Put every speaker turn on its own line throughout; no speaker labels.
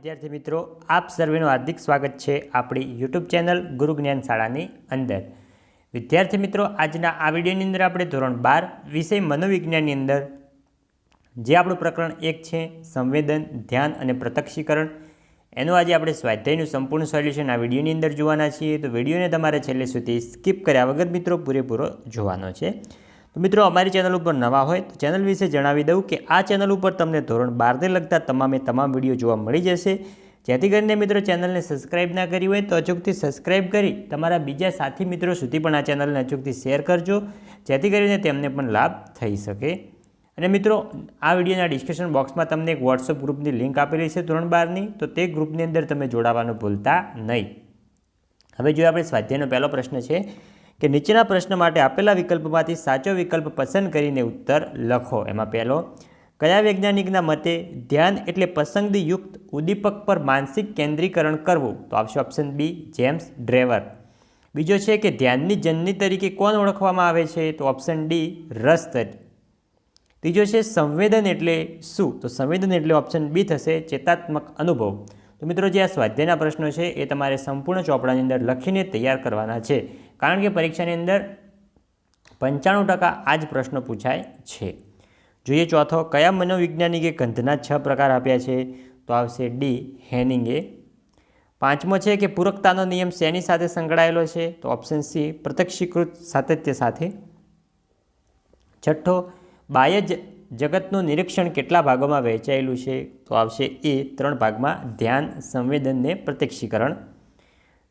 વિદ્યાર્થી મિત્રો, આપ સર્વેનું હાર્દિક સ્વાગત છે આપણી યુટ્યુબ ચેનલ ગુરુ જ્ઞાન શાળાની અંદર. વિદ્યાર્થી મિત્રો, આજના આ વિડીયોની અંદર આપણે ધોરણ બાર વિષય મનોવિજ્ઞાનની અંદર, જે આપણું પ્રકરણ એક છે, સંવેદન, ધ્યાન અને પ્રત્યક્ષીકરણ, એનું આજે આપણે સ્વાધ્યાયનું સંપૂર્ણ સોલ્યુશન આ વિડીયોની અંદર જોવાના છીએ. તો વિડીયોને તમારે છેલ્લે સુધી સ્કીપ કર્યા વગર મિત્રો પૂરેપૂરો જોવાનો છે. તો મિત્રો, અમારી ચેનલ ઉપર નવા હોય તો ચેનલ વિશે જણાવી દઉં કે આ ચેનલ ઉપર તમને ધોરણ બારને લગતા તમામે તમામ વીડિયો જોવા મળી જશે. જેથી કરીને મિત્રો, ચેનલને સબસ્ક્રાઇબ ના કરી હોય તો અચૂકથી સબસ્ક્રાઇબ કરી તમારા બીજા સાથી મિત્રો સુધી પણ આ ચેનલને અચૂકથી શેર કરજો. જેથી કરીને તેમને પણ લાભ થઈ શકે. અને મિત્રો, આ વિડીયોના ડિસ્ક્રિપ્શન બોક્સમાં તમને એક વોટ્સઅપ ગ્રુપની લિંક આપેલી છે ધોરણ બારની. તો તે ગ્રુપની અંદર તમે જોડાવાનું ભૂલતા નહીં. હવે જો આપણે સ્વાધ્યાયનો પહેલો પ્રશ્ન છે. કે નીચેના પ્રશ્ન માટે આપેલા વિકલ્પમાંથી સાચો વિકલ્પ પસંદ કરીને ઉત્તર લખો. એમાં પહેલો, કયા વૈજ્ઞાનિકના મતે ધ્યાન એટલે પસંદગીયુક્ત ઉદ્દીપક પર માનસિક કેન્દ્રીકરણ કરવું? તો આવશે ઓપ્શન બી જેમ્સ ડ્રેવર. બીજો છે કે ધ્યાનની જનની તરીકે કોણ ઓળખવામાં આવે છે? તો ઓપ્શન ડી રસ ત્રીજો છે સંવેદન એટલે શું? તો સંવેદન એટલે ઓપ્શન બી થશે, ચેતાત્મક અનુભવ. તો મિત્રો, જે આ સ્વાધ્યાયના પ્રશ્નો છે, એ તમારે સંપૂર્ણ ચોપડાની અંદર લખીને તૈયાર કરવાના છે. કારણ કે પરીક્ષાની અંદર પંચાણું ટકા આ જ પ્રશ્ન પૂછાય છે. જોઈએ ચોથો, કયા મનોવૈજ્ઞાનિકે ગંધના છ પ્રકાર આપ્યા છે? તો આવશે ડી, હેનિંગે. પાંચમો છે કે પૂરકતાનો નિયમ શેની સાથે સંકળાયેલો છે? તો ઓપ્શન સી, પ્રત્યક્ષીકૃત સાતત્ય સાથે. છઠ્ઠો, બાહ્ય જગતનું નિરીક્ષણ કેટલા ભાગોમાં વહેંચાયેલું છે? તો આવશે એ ત્રણ ભાગમાં ધ્યાન સંવેદનને પ્રત્યક્ષીકરણ.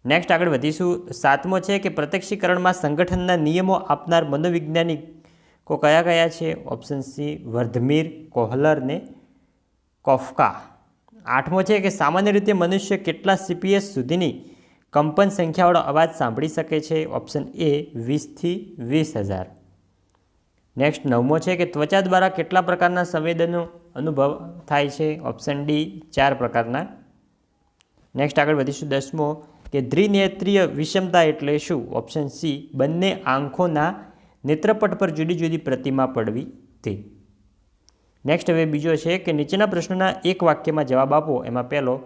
નેક્સ્ટ આગળ વધીશું. સાતમો છે કે પ્રત્યક્ષીકરણમાં સંગઠનના નિયમો આપનાર મનોવૈજ્ઞાનિકો કયા કયા છે? ઓપ્શન સી વર્ધમીર, કોહલર ને કોફકા. આઠમો છે કે સામાન્ય રીતે મનુષ્ય કેટલા સીપીએસ સુધીની કંપન સંખ્યાવાળો અવાજ સાંભળી શકે છે? ઓપ્શન એ વીસથી વીસ હજાર. નેક્સ્ટ નવમો છે કે ત્વચા દ્વારા કેટલા પ્રકારના સંવેદનો અનુભવ થાય છે? ઓપ્શન ડી ચાર પ્રકારના. નેક્સ્ટ આગળ વધીશું દસમો. કે દ્વિનેત્રીય વિષમતા એટલે શું? ઓપ્શન સી બંને આંખોના નેત્રપટ પર જુદી જુદી પ્રતિમા પડવી તે. નેક્સ્ટ હવે બીજો છે કે નીચેના પ્રશ્નોના એક વાક્યમાં જવાબ આપો. એમાં પહેલો,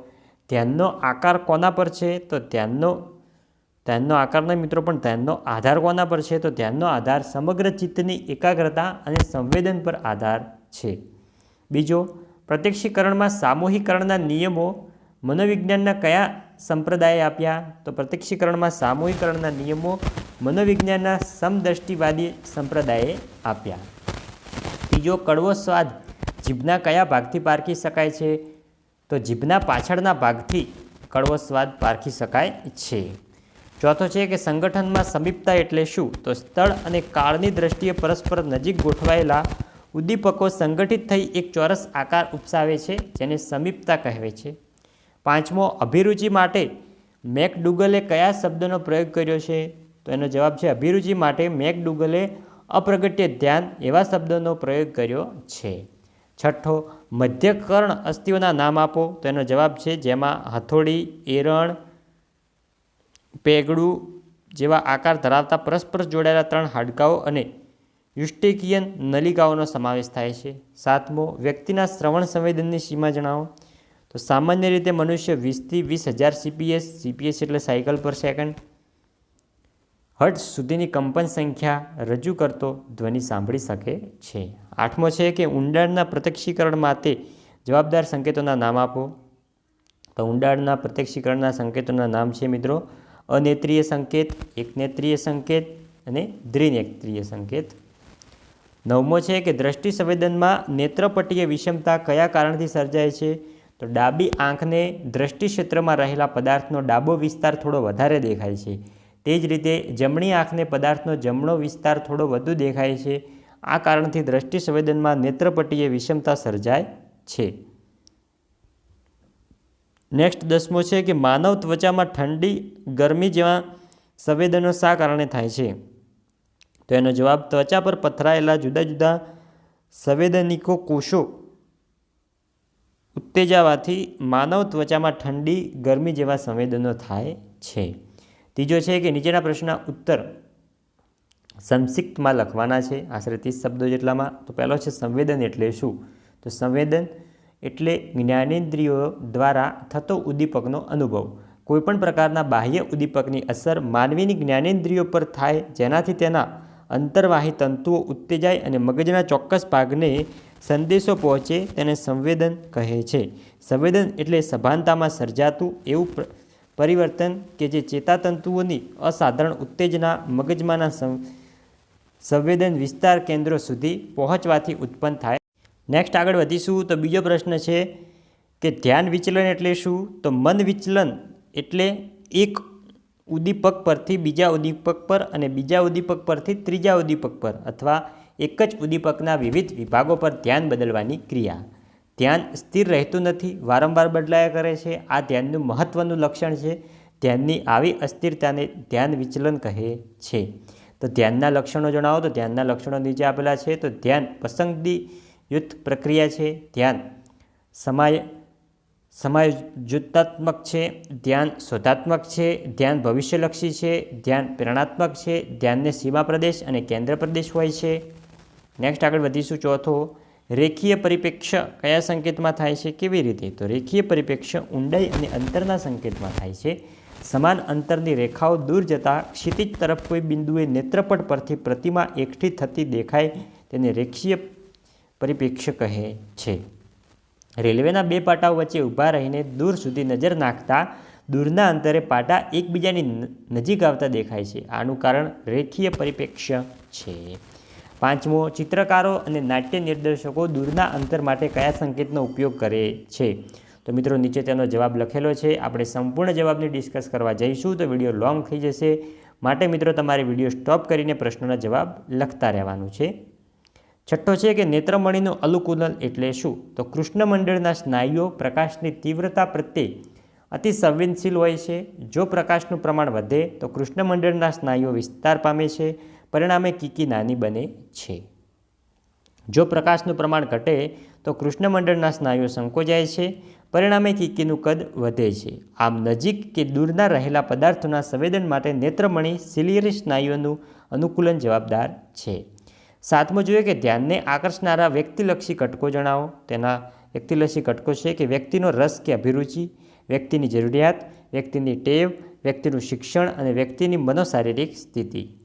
ધ્યાનનો આકાર કોના પર છે? તો ધ્યાનનો ધ્યાનનો આકારના મિત્રો, પણ ધ્યાનનો આધાર કોના પર છે? તો ધ્યાનનો આધાર સમગ્ર ચિત્તની એકાગ્રતા અને સંવેદન પર આધાર છે. બીજો, પ્રત્યક્ષીકરણમાં સામૂહિકરણના નિયમો મનોવિજ્ઞાનના કયા સંપ્રદાયે આપ્યા? તો પ્રત્યક્ષીકરણમાં સામૂહિકરણના નિયમો મનોવિજ્ઞાનના સમદ્રષ્ટિવાદી સંપ્રદાયે આપ્યા. ત્રીજો, કડવો સ્વાદ. જીભના કયા ભાગથી પારખી શકાય છે? તો જીભના પાછળના ભાગથી કડવો સ્વાદ પારખી શકાય છે. ચોથો છે કે સંગઠનમાં સમીપતા એટલે શું? તો સ્થળ અને કાળની દ્રષ્ટિએ પરસ્પર નજીક ગોઠવાયેલા ઉદ્દીપકો સંગઠિત થઈ એક ચોરસ આકાર ઉપસાવે છે, જેને સમીપતા કહેવે છે. પાંચમો અભિરુચિ માટે મેકડુગલે કયા શબ્દનો પ્રયોગ કર્યો છે? તો એનો જવાબ છે અભિરુચિ માટે મેકડુગલે અપ્રગટ્ય ધ્યાન એવા શબ્દોનો પ્રયોગ કર્યો છે. છઠ્ઠો, મધ્યકર્ણ અસ્થિઓના નામ આપો. તો એનો જવાબ છે જેમાં હથોડી, એરણ, પેગડું જેવા આકાર ધરાવતા પરસ્પર જોડાયેલા ત્રણ હાડકાઓ અને યુસ્ટેકિયન નલિકાઓનો સમાવેશ થાય છે. સાતમો, વ્યક્તિના શ્રવણ સંવેદનની સીમા જણાવો. તો સામાન્ય રીતે મનુષ્ય વીસથી વીસ હજાર સીપીએસ સીપીએસ એટલે સાયકલ પર સેકન્ડ. હર્ટ સુધીની કંપન સંખ્યા રજૂ કરતો ધ્વનિ સાંભળી શકે છે. આઠમો છે કે ઊંડાણના પ્રત્યક્ષીકરણ માટે જવાબદાર સંકેતોના નામ આપો. તો ઊંડાણના પ્રત્યક્ષીકરણના સંકેતોના નામ છે મિત્રો, અનેત્રીય સંકેત, એકનેત્રીય સંકેત અને દ્વિનેત્રીય સંકેત. નવમો છે કે દ્રષ્ટિ સંવેદનમાં નેત્રપટીય વિષમતા કયા કારણથી સર્જાય છે? તો ડાબી આંખને દ્રષ્ટિ ક્ષેત્રમાં રહેલા પદાર્થનો ડાબો વિસ્તાર થોડો વધારે દેખાય છે. તે જ રીતે જમણી આંખને પદાર્થનો જમણો વિસ્તાર થોડો વધુ દેખાય છે. આ કારણથી દ્રષ્ટિ સંવેદનમાં નેત્રપટીય વિષમતા સર્જાય છે. નેક્સ્ટ દસમો છે કે માનવ ત્વચામાં ઠંડી, ગરમી જેવા સંવેદનો શા કારણે થાય છે? તો એનો જવાબ ત્વચા પર પથરાયેલા જુદા જુદા સંવેદનિકો કોષો ઉત્તેજાવાથી માનવ ત્વચામાં ઠંડી, ગરમી જેવા સંવેદનો થાય છે. ત્રીજો છે કે નીચેના પ્રશ્નના ઉત્તર સંક્ષિપ્તમાં લખવાના છે. આશરે ત્રીસ શબ્દો જેટલામાં. તો પહેલો છે સંવેદન એટલે શું? તો સંવેદન એટલે જ્ઞાનેન્દ્રિયો દ્વારા થતો ઉદ્દીપકનો અનુભવ. કોઈપણ પ્રકારના બાહ્ય ઉદ્દીપકની અસર માનવીની જ્ઞાનેન્દ્રિયો પર થાય, જેનાથી તેના અંતર્વાહી તંતુઓ ઉત્તેજાય અને મગજના ચોક્કસ ભાગને સંદેશો પહોંચે તેને સંવેદન કહે છે. સંવેદન એટલે સભાનતામાં સર્જાતું એવું પરિવર્તન કે જે ચેતાતંતુઓની અસાધારણ ઉત્તેજના મગજમાંના સંવેદન વિસ્તાર કેન્દ્રો સુધી પહોંચવાથી ઉત્પન્ન થાય. નેક્સ્ટ આગળ વધીશું તો બીજો પ્રશ્ન છે કે ધ્યાન વિચલન એટલે શું? તો મન વિચલન એટલે એક ઉદ્દીપક પરથી બીજા ઉદ્દીપક પર અને બીજા ઉદ્દીપક પરથી ત્રીજા ઉદ્દીપક પર અથવા એક જ ઉદ્દીપકના વિવિધ વિભાગો પર ધ્યાન બદલવાની ક્રિયા. ધ્યાન સ્થિર રહેતું નથી, વારંવાર બદલાયા કરે છે. આ ધ્યાનનું મહત્ત્વનું લક્ષણ છે. ધ્યાનની આવી અસ્થિરતાને ધ્યાન વિચલન કહે છે. તો ધ્યાનના લક્ષણો જણાવો. તો ધ્યાનના લક્ષણો નીચે આપેલા છે. તો ધ્યાન પસંદગીયુક્ત પ્રક્રિયા છે. ધ્યાન સમાય, સમાયોજિતાત્મક છે. ધ્યાન શોધાત્મક છે. ધ્યાન ભવિષ્યલક્ષી છે. ધ્યાન પ્રેરણાત્મક છે. ધ્યાનને સીમા પ્રદેશ અને કેન્દ્ર પ્રદેશ હોય છે. નેક્સ્ટ આગળ વધીશું. ચોથો, રેખીય પરિપ્રેક્ષ્ય કયા સંકેતમાં થાય છે? કેવી રીતે? તો રેખીય પરિપ્રેક્ષ્ય ઊંડાઈ અને અંતરના સંકેતમાં થાય છે. સમાન અંતરની રેખાઓ દૂર જતાં ક્ષિતિજ તરફ કોઈ બિંદુએ નેત્રપટ પરથી પ્રતિમા એકઠી થતી દેખાય તેને રેખીય પરિપ્રેક્ષ્ય કહે છે. રેલવેના બે પાટાઓ વચ્ચે ઊભા રહીને દૂર સુધી નજર નાખતા દૂરના અંતરે પાટા એકબીજાની નજીક આવતા દેખાય છે. આનું કારણ રેખીય પરિપ્રેક્ષ્ય છે. પાંચમો, ચિત્રકારો અને નાટ્ય નિર્દેશકો દૂરના અંતર માટે કયા સંકેતનો ઉપયોગ કરે છે? તો મિત્રો, નીચે તેનો જવાબ લખેલો છે. આપણે સંપૂર્ણ જવાબને ડિસ્કસ કરવા જઈશું તો વીડિયો લોંગ થઈ જશે. માટે મિત્રો, તમારે વીડિયો સ્ટોપ કરીને પ્રશ્નોના જવાબ લખતા રહેવાનું છે. છઠ્ઠો છે કે નેત્રમણીનું અનુકૂલન એટલે શું? તો કૃષ્ણમંડળના સ્નાયુઓ પ્રકાશની તીવ્રતા પ્રત્યે અતિ સંવેદનશીલ હોય છે. જો પ્રકાશનું પ્રમાણ વધે, તો કૃષ્ણમંડળના સ્નાયુઓ વિસ્તાર પામે છે. પરિણામે કીકી નાની બને છે. જો પ્રકાશનું પ્રમાણ ઘટે તો કૃષ્ણમંડળના સ્નાયુઓ સંકોચાય છે. પરિણામે કીકીનું કદ વધે છે. આમ નજીક કે દૂરના રહેલા પદાર્થોના સંવેદન માટે નેત્રમણી સિલિયરી સ્નાયુઓનું અનુકૂલન જવાબદાર છે. સાતમું જોઈએ કે ધ્યાનને આકર્ષનારા વ્યક્તિલક્ષી ઘટકો જણાવો. તેના વ્યક્તિલક્ષી ઘટકો છે કે વ્યક્તિનો રસ કે અભિરુચિ, વ્યક્તિની જરૂરિયાત, વ્યક્તિની ટેવ, વ્યક્તિનું શિક્ષણ અને વ્યક્તિની મનોશારીરિક સ્થિતિ.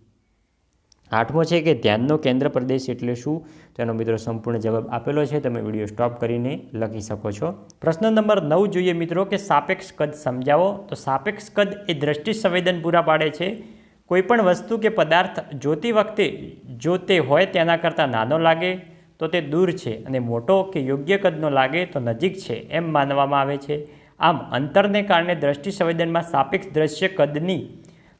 આઠમો છે કે ધ્યાનનો કેન્દ્ર પ્રદેશ એટલે શું? તેનો મિત્રો સંપૂર્ણ જવાબ આપેલો છે. તમે વીડિયો સ્ટોપ કરીને લખી શકો છો. પ્રશ્ન નંબર નવ જોઈએ મિત્રો કે સાપેક્ષ કદ સમજાવો. તો સાપેક્ષ કદ એ દ્રષ્ટિ સંવેદન પૂરા પાડે છે. કોઈપણ વસ્તુ કે પદાર્થ જોતી વખતે જો તે હોય તેના કરતાં નાનો લાગે, તો તે દૂર છે અને મોટો કે યોગ્ય કદનો લાગે તો નજીક છે એમ માનવામાં આવે છે. આમ અંતરને કારણે દ્રષ્ટિ સંવેદનમાં સાપેક્ષ દ્રશ્ય કદની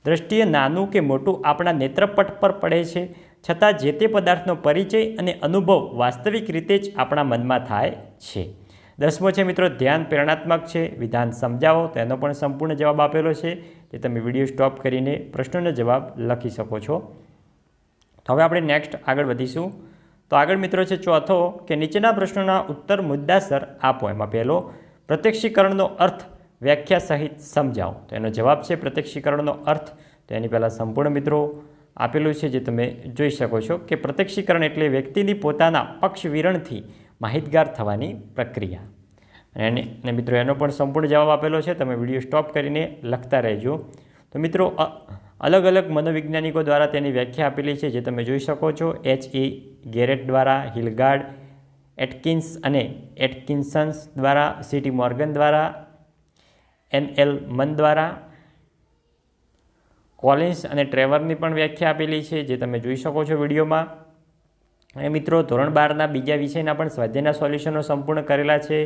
દ્રષ્ટિએ નાનું કે મોટું આપણા નેત્રપટ પર પડે છે. છતાં જે તે પદાર્થનો પરિચય અને અનુભવ વાસ્તવિક રીતે જ આપણા મનમાં થાય છે. દસમો છે મિત્રો, ધ્યાન પ્રેરણાત્મક છે. વિધાન સમજાવો. તેનો પણ સંપૂર્ણ જવાબ આપેલો છે જે તમે વીડિયો સ્ટોપ કરીને પ્રશ્નોનો જવાબ લખી શકો છો. તો હવે આપણે નેક્સ્ટ આગળ વધીશું. તો આગળ મિત્રો છે ચોથો કે નીચેના પ્રશ્નોના ઉત્તર મુદ્દાસર આપો. એમાં પહેલો, પ્રત્યક્ષીકરણનો અર્થ વ્યાખ્યા સહિત સમજાવો. તો એનો જવાબ છે પ્રત્યક્ષીકરણનો અર્થ. તો એની પહેલાં સંપૂર્ણ મિત્રો આપેલું છે જે તમે જોઈ શકો છો કે પ્રત્યક્ષીકરણ એટલે વ્યક્તિની પોતાના પક્ષ વિરણથી માહિતગાર થવાની પ્રક્રિયા. અને મિત્રો, એનો પણ સંપૂર્ણ જવાબ આપેલો છે. તમે વીડિયો સ્ટોપ કરીને લખતા રહેજો. તો મિત્રો અલગ અલગ મનોવૈજ્ઞાનિકો દ્વારા તેની વ્યાખ્યા આપેલી છે, જે તમે જોઈ શકો છો. એચ. એ. ગેરેટ દ્વારા, હિલગાર્ડ, એટકિન્સ અને એટકિન્સન્સ દ્વારા સિટી મોર્ગન દ્વારા એન એલ મન દ્વારા કોલિન્સ અને ટ્રેવરની પણ વ્યાખ્યા આપેલી છે, જે તમે જોઈ શકો છો વિડીયોમાં. અને મિત્રો, ધોરણ બારના બીજા વિષયના પણ સ્વાધ્યાયના સોલ્યુશનો સંપૂર્ણ કરેલા છે.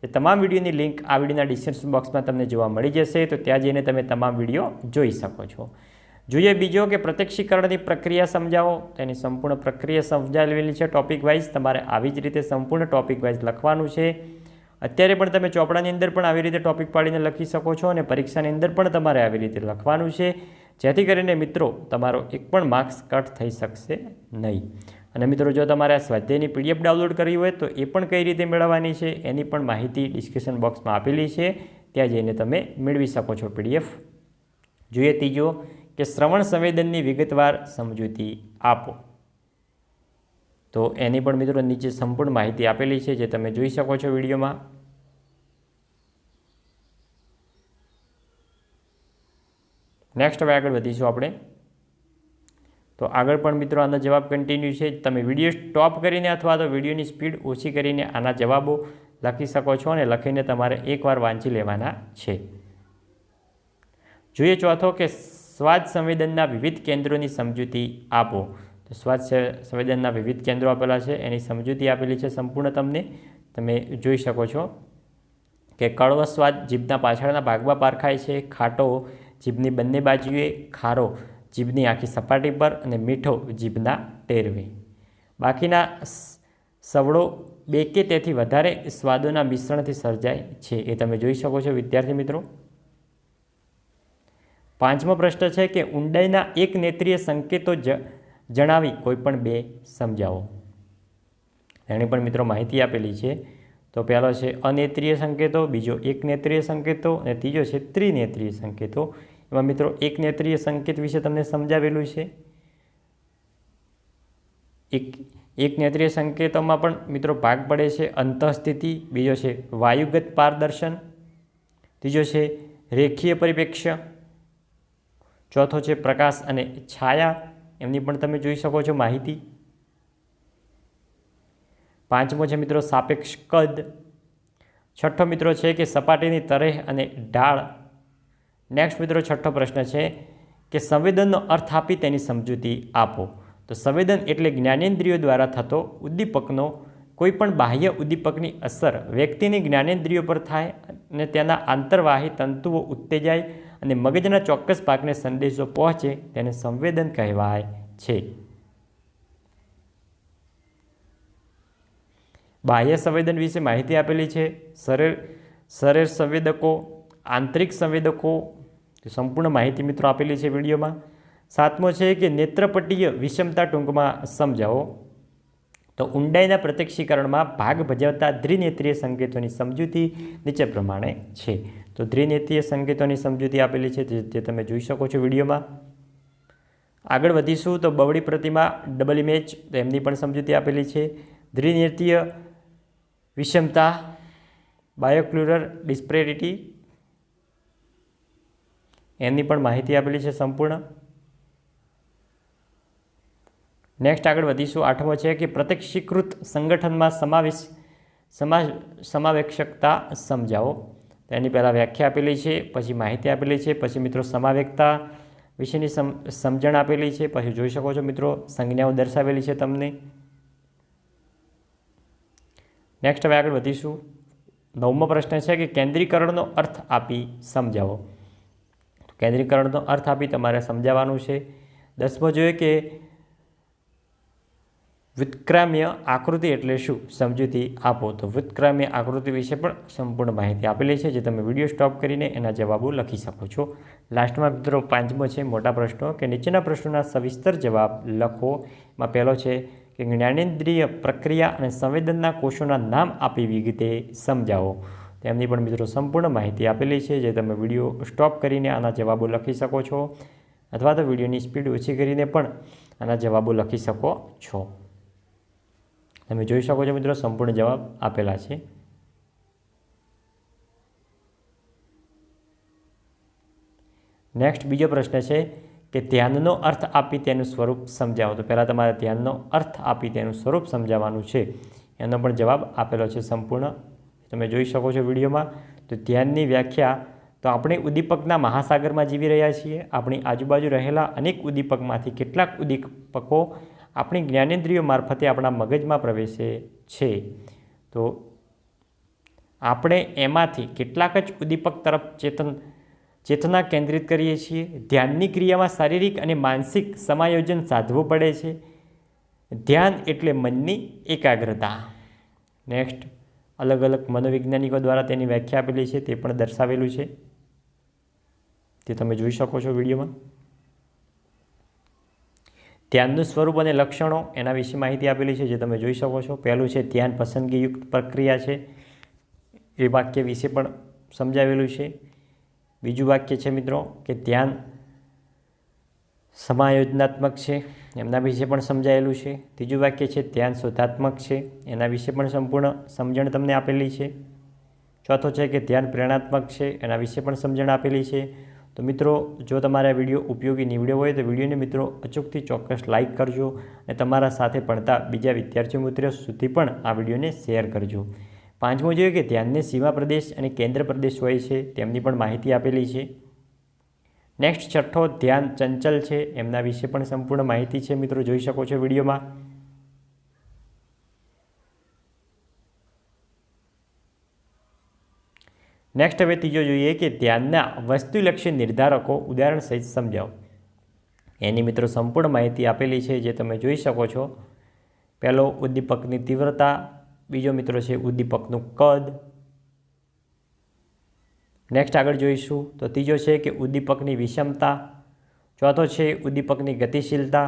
તે તમામ વિડીયોની લિંક આ વિડીયોના ડિસ્ક્રિપ્શન બોક્સમાં તમને જોવા મળી જશે, તો ત્યાં જઈને તમે તમામ વીડિયો જોઈ શકો છો. જોઈએ બીજો કે પ્રત્યક્ષીકરણની પ્રક્રિયા સમજાવો. તેની સંપૂર્ણ પ્રક્રિયા સમજાવેલી છે ટોપિક વાઇઝ. તમારે આવી જ રીતે સંપૂર્ણ ટોપિક વાઇઝ લખવાનું છે. અત્યારે પણ તમે ચોપડાની અંદર પણ આવી રીતે ટોપિક પાડીને લખી શકો છો અને પરીક્ષાની અંદર પણ તમારે આવી રીતે લખવાનું છે. જેથી કરીને મિત્રો, તમારો એક પણ માર્ક્સ કટ થઈ શકશે નહીં. અને મિત્રો, જો તમારે આ સ્વાધ્યાયની પીડીએફ ડાઉનલોડ કરવી હોય તો એ પણ કઈ રીતે મેળવવાની છે, એની પણ માહિતી ડિસ્ક્રિપ્શન બોક્સમાં આપેલી છે. ત્યાં જઈને તમે મેળવી શકો છો પીડીએફ જોઈએ ત્રીજો, કે શ્રવણ સંવેદનની વિગતવાર સમજૂતી આપો. તો એની પણ મિત્રો નીચે સંપૂર્ણ માહિતી આપેલી છે, જે તમે જોઈ શકો છો વિડીયોમાં. નેક્સ્ટ હવે આગળ વધીશું આપણે. તો આગળ પણ મિત્રો આના જવાબ કન્ટિન્યુ છે. તમે વીડિયો સ્ટોપ કરીને અથવા તો વિડીયોની સ્પીડ ઓછી કરીને આના જવાબો લખી શકો છો અને લખીને તમારે એકવાર વાંચી લેવાના છે. જોઈએ ચોથો કે સ્વાદ સંવેદનના વિવિધ કેન્દ્રોની સમજૂતી આપો. તો સ્વાદ સંવેદનના વિવિધ કેન્દ્રો આપેલા છે. એની સમજૂતી આપેલી છે સંપૂર્ણ તમને. તમે જોઈ શકો છો કે કડવો સ્વાદ જીભના પાછળના ભાગમાં પારખાય છે. ખાટો જીભની બંને બાજુએ, ખારો જીભની આખી સપાટી પર અને મીઠો જીભના ટેરવે. બાકીના સવડો બે કે તેથી વધારે સ્વાદોના મિશ્રણથી સર્જાય છે. એ તમે જોઈ શકો છો, વિદ્યાર્થી મિત્રો. પાંચમો પ્રશ્ન છે કે ઊંડાઈના એક નેત્રીય સંકેતો જ જણાવી કોઈપણ બે સમજાવો. એની પણ મિત્રો માહિતી આપેલી છે. તો પહેલો છે અનેત્રીય સંકેતો, બીજો એક નેત્રીય સંકેતો અને ત્રીજો છે ત્રિનેત્રીય સંકેતો. એમાં મિત્રો એક નેત્રીય સંકેત વિશે તમને સમજાવેલું છે. એક એક નેત્રીય સંકેતોમાં પણ મિત્રો ભાગ પડે છે અંતઃસ્થિતિ, બીજો છે વાયુગત પારદર્શન, ત્રીજો છે રેખીય પરિપ્રેક્ષ્ય, ચોથો છે પ્રકાશ અને છાયા એમની પણ તમે જોઈ શકો છો માહિતી. પાંચમો છે મિત્રો સાપેક્ષ કદ. છઠ્ઠો મિત્રો છે કે સપાટીની તરેહ અને ઢાળ. નેક્સ્ટ મિત્રો છઠ્ઠો પ્રશ્ન છે કે સંવેદનનો અર્થ આપી તેની સમજૂતી આપો. તો સંવેદન એટલે જ્ઞાનેન્દ્રિયો દ્વારા થતો ઉદ્દીપકનો કોઈપણ બાહ્ય ઉદ્દીપકની અસર વ્યક્તિની જ્ઞાનેન્દ્રિયો પર થાય અને તેના આંતરવાહી તંતુઓ ઉત્તેજાય અને મગજના ચોક્કસ ભાગને સંદેશો પહોંચે તેને સંવેદન કહેવાય છે. બાહ્ય સંવેદન વિશે માહિતી આપેલી છે. શરીર શરીર સંવેદકો, આંતરિક સંવેદકો સંપૂર્ણ માહિતી મિત્રો આપેલી છે વિડીયોમાં. સાતમો છે કે નેત્રપટીય વિષમતા ટૂંકમાં સમજાવો. તો ઊંડાઈના પ્રત્યક્ષીકરણમાં ભાગ ભજવતા દ્વિનેત્રીય સંકેતોની સમજૂતી નીચે પ્રમાણે છે. તો ત્રિનેત્રીય સંકેતોની સમજૂતી આપેલી છે જે તમે જોઈ શકો છો વિડીયોમાં. આગળ વધીશું તો બવડી પ્રતિમા, ડબલ ઇમેજ, તો એમની પણ સમજૂતી આપેલી છે. દ્વિનેત્રીય વિષમતા, બાયોક્લુરર ડિસ્પ્રેરિટી, એમની પણ માહિતી આપેલી છે સંપૂર્ણ. નેક્સ્ટ આગળ વધીશું. આઠમો છે કે પ્રત્યક્ષીકૃત સંગઠનમાં સમાવેશ સમા સમાવેક્ષકતા સમજાવો. તેની પહેલાં વ્યાખ્યા આપેલી છે, પછી માહિતી આપેલી છે, પછી મિત્રો સમાવેકતા વિશેની સમ, સમજણ આપેલી છે, પછી જોઈ શકો છો મિત્રો સંજ્ઞાઓ દર્શાવેલી છે તમને. નેક્સ્ટ હવે આગળ વધીશું. નવમો પ્રશ્ન છે કે કેન્દ્રીકરણનો અર્થ આપી સમજાવો. કેન્દ્રીકરણનો અર્થ આપી તમારે સમજાવવાનું છે. દસમો જોઈએ કે વ્યુત્ક્રામ્ય આકૃતિ એટલે શું? સમજૂતી આપો. તો વિક્રામ્ય આકૃતિ વિશે પણ સંપૂર્ણ માહિતી આપેલી છે, જે તમે વીડિયો સ્ટોપ કરીને એના જવાબો લખી શકો છો. લાસ્ટમાં મિત્રો પાંચમો છે મોટા પ્રશ્નો, કે નીચેના પ્રશ્નોના સવિસ્તર જવાબ લખો. એમાં પહેલો છે કે જ્ઞાનેન્દ્રિય પ્રક્રિયા અને સંવેદનના કોષોના નામ આપી વિગતે સમજાવો. તેમની પણ મિત્રો સંપૂર્ણ માહિતી આપેલી છે, જે તમે વીડિયો સ્ટોપ કરીને આના જવાબો લખી શકો છો. અથવા તો વિડીયોની સ્પીડ ઓછી કરીને પણ આના જવાબો લખી શકો છો. તમે જોઈ શકો છો મિત્રો, સંપૂર્ણ જવાબ આપેલા છે. નેક્સ્ટ બીજો પ્રશ્ન છે કે ધ્યાનનો અર્થ આપી તેનું સ્વરૂપ સમજાવો. તો પહેલાં તમારે ધ્યાનનો અર્થ આપી તેનું સ્વરૂપ સમજાવવાનું છે. એનો પણ જવાબ આપેલો છે સંપૂર્ણ. તમે જોઈ શકો છો વિડીયોમાં. તો ધ્યાનની વ્યાખ્યા, તો આપણે ઉદ્દીપકના મહાસાગરમાં જીવી રહ્યા છીએ. આપણી આજુબાજુ રહેલા અનેક ઉદ્દીપકમાંથી કેટલાક ઉદ્દીપકો આપણી જ્ઞાનેન્દ્રિયો મારફતે આપણા મગજમાં પ્રવેશે છે. તો આપણે એમાંથી કેટલાક જ ઉદ્દીપક તરફ ચેતન, ચેતના કેન્દ્રિત કરીએ છીએ. ધ્યાનની ક્રિયામાં શારીરિક અને માનસિક સમાયોજન સાધવું પડે છે. ધ્યાન એટલે મનની એકાગ્રતા. નેક્સ્ટ અલગ અલગ મનોવૈજ્ઞાનિકો દ્વારા તેની વ્યાખ્યા આપેલી છે, તે પણ દર્શાવેલું છે. તે તમે જોઈ શકો છો વિડીયોમાં. ધ્યાનનું સ્વરૂપ અને લક્ષણો એના વિશે માહિતી આપેલી છે, જે તમે જોઈ શકો છો. પહેલું છે, ધ્યાન પસંદગીયુક્ત પ્રક્રિયા છે. એ વાક્ય વિશે પણ સમજાવેલું છે. બીજું વાક્ય છે, મિત્રો, કે ધ્યાન સમાયોજનાત્મક છે, એમના વિશે પણ સમજાયેલું છે. ત્રીજું વાક્ય છે, ધ્યાન શોધાત્મક છે, એના વિશે પણ સંપૂર્ણ સમજણ તમને આપેલી છે. ચોથો છે, કે ધ્યાન પ્રેરણાત્મક છે, એના વિશે પણ સમજણ આપેલી છે. તો મિત્રો, જો તમારે આ વીડિયો ઉપયોગી નીવડ્યો હોય તો વિડીયોને મિત્રો અચૂકથી ચોક્કસ લાઇક કરજો અને તમારા સાથે ભણતા બીજા વિદ્યાર્થીઓ મિત્રો સુધી પણ આ વિડીયોને શેર કરજો. પાંચમો જોઈએ કે ધ્યાનને સીમા પ્રદેશ અને કેન્દ્ર પ્રદેશ હોય છે, તેમની પણ માહિતી આપેલી છે. નેક્સ્ટ છઠ્ઠો, ધ્યાન ચંચલ છે, એમના વિશે પણ સંપૂર્ણ માહિતી છે મિત્રો, જોઈ શકો છો વિડીયોમાં. નેક્સ્ટ હવે ત્રીજો જોઈએ કે ધ્યાનના વસ્તુલક્ષી નિર્ધારકો ઉદાહરણ સહિત સમજાવો. એની મિત્રો સંપૂર્ણ માહિતી આપેલી છે જે તમે જોઈ શકો છો. પહેલો, ઉદ્દીપકની તીવ્રતા. બીજો મિત્રો છે ઉદ્દીપકનું કદ. નેક્સ્ટ આગળ જોઈશું. તો ત્રીજો છે કે ઉદ્દીપકની વિષમતા. ચોથો છે ઉદ્દીપકની ગતિશીલતા.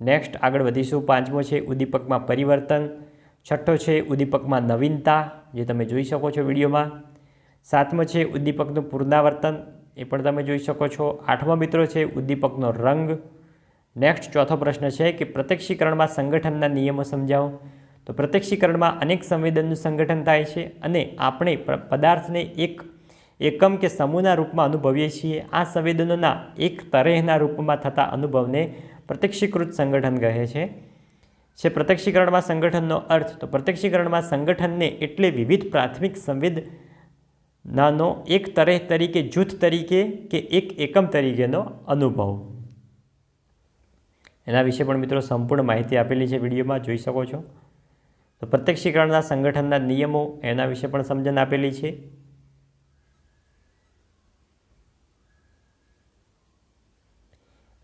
નેક્સ્ટ આગળ વધીશું. પાંચમો છે ઉદ્દીપકમાં પરિવર્તન. છઠ્ઠો છે ઉદ્દીપકમાં નવીનતા, જે તમે જોઈ શકો છો વિડીયોમાં. સાતમો છે ઉદ્દીપકનું પુનરાવર્તન એ પણ તમે જોઈ શકો છો. આઠમો મિત્રો છે ઉદ્દીપકનો રંગ. નેક્સ્ટ ચોથો પ્રશ્ન છે કે પ્રત્યક્ષીકરણમાં સંગઠનના નિયમો સમજાવો. તો પ્રત્યક્ષીકરણમાં અનેક સંવેદનનું સંગઠન થાય છે અને આપણે પદાર્થને એક એકમ કે સમૂહના રૂપમાં અનુભવીએ છીએ. આ સંવેદનોના એક તરેહના રૂપમાં થતા અનુભવને પ્રત્યક્ષીકૃત સંગઠન કહે છે. છે પ્રત્યક્ષીકરણમાં સંગઠનનો અર્થ, તો પ્રત્યક્ષીકરણમાં સંગઠનને એટલે વિવિધ પ્રાથમિક સંવેદ નાનો એક તરેહ તરીકે, જૂથ તરીકે કે એક એકમ તરીકેનો અનુભવ. એના વિશે પણ મિત્રો સંપૂર્ણ માહિતી આપેલી છે, વિડીયોમાં જોઈ શકો છો. તો પ્રત્યક્ષીકરણના સંગઠનના નિયમો, એના વિશે પણ સમજણ આપેલી છે.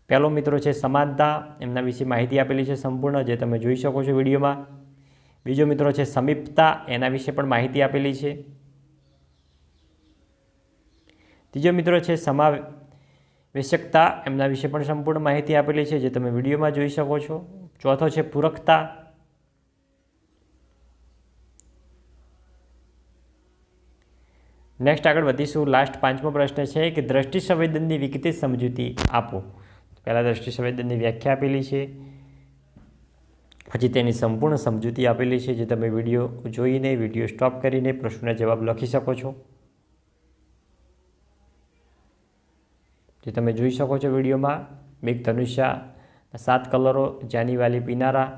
પહેલો મિત્રો છે સમાનતા, એમના વિશે માહિતી આપેલી છે સંપૂર્ણ, જે તમે જોઈ શકો છો વિડીયોમાં. બીજો મિત્રો છે સમીપતા, એના વિશે પણ માહિતી આપેલી છે. ત્રીજો મિત્રો છે સમાવેશકતા. એમના વિશે પણ સંપૂર્ણ માહિતી આપેલી છે, જે તમે વિડીયોમાં જોઈ શકો છો. ચોથો છે પૂરકતા. નેક્સ્ટ આગળ વધીશું. લાસ્ટ પાંચમો પ્રશ્ન છે કે દ્રષ્ટિ સંવેદનની વિકૃતિ સમજૂતી આપો. પહેલાં દ્રષ્ટિ સંવેદનની વ્યાખ્યા આપેલી છે. પછી તેની સંપૂર્ણ સમજૂતી આપેલી છે, જે તમે વીડિયો જોઈને, વીડિયો સ્ટોપ કરીને પ્રશ્નના જવાબ લખી શકો છો. જે તમે જોઈ શકો છો વિડીયોમાં, મેઘ ધનુષ્યા, સાત કલરો જાનીવાલી પીનારા.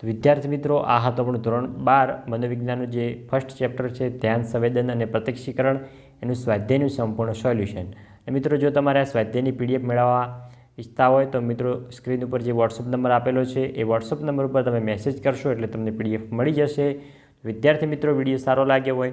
તો વિદ્યાર્થી મિત્રો, આ હતો આપણું ધોરણ બાર, મનોવિજ્ઞાનનું જે ફર્સ્ટ ચેપ્ટર છે, ધ્યાન, સંવેદન અને પ્રત્યક્ષીકરણ, એનું સ્વાધ્યાયનું સંપૂર્ણ સોલ્યુશન અને મિત્રો, જો તમારે આ સ્વાધ્યાયની પીડીએફ મેળવવા ઈચ્છતા હોય, તો મિત્રો સ્ક્રીન ઉપર જે વોટ્સઅપ નંબર આપેલો છે, એ વોટ્સઅપ નંબર ઉપર તમે મેસેજ કરશો એટલે તમને પીડીએફ મળી જશે. વિદ્યાર્થી મિત્રો, વીડિયો સારો લાગ્યો હોય